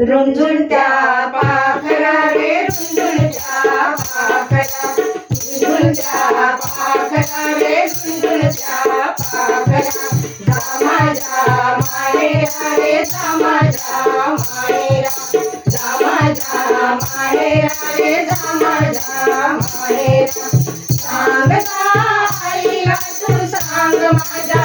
रुंझुणत्या पाखरा रे रुंझुणत्या पाखरा रुंझुणत्या पाखरा रे रुंझुणत्या पाखरा जा माझ्या माहेरा रे जा माझ्या माहेरा जा माहेरा रे जा माझ्या माहेरा सांग जा तू सांग माझ्या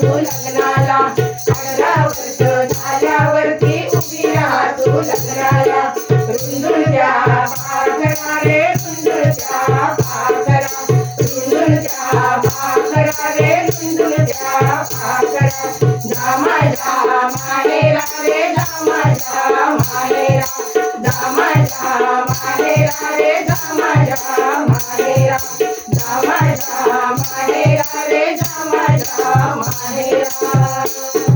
तू लग्नाला. अठरा वर्ष झाल्यावरती उभी राहा तू लग्नाला. रुंदून द्या भाकरा रे रुंदून द्या भाकरा रुंदून द्या भाकरा रे रुंदून द्या भाकरा जा माहेरा रे जा जा माहेरा रे जा माहेरा. Jama Jama Hera Re Jama Jama Hera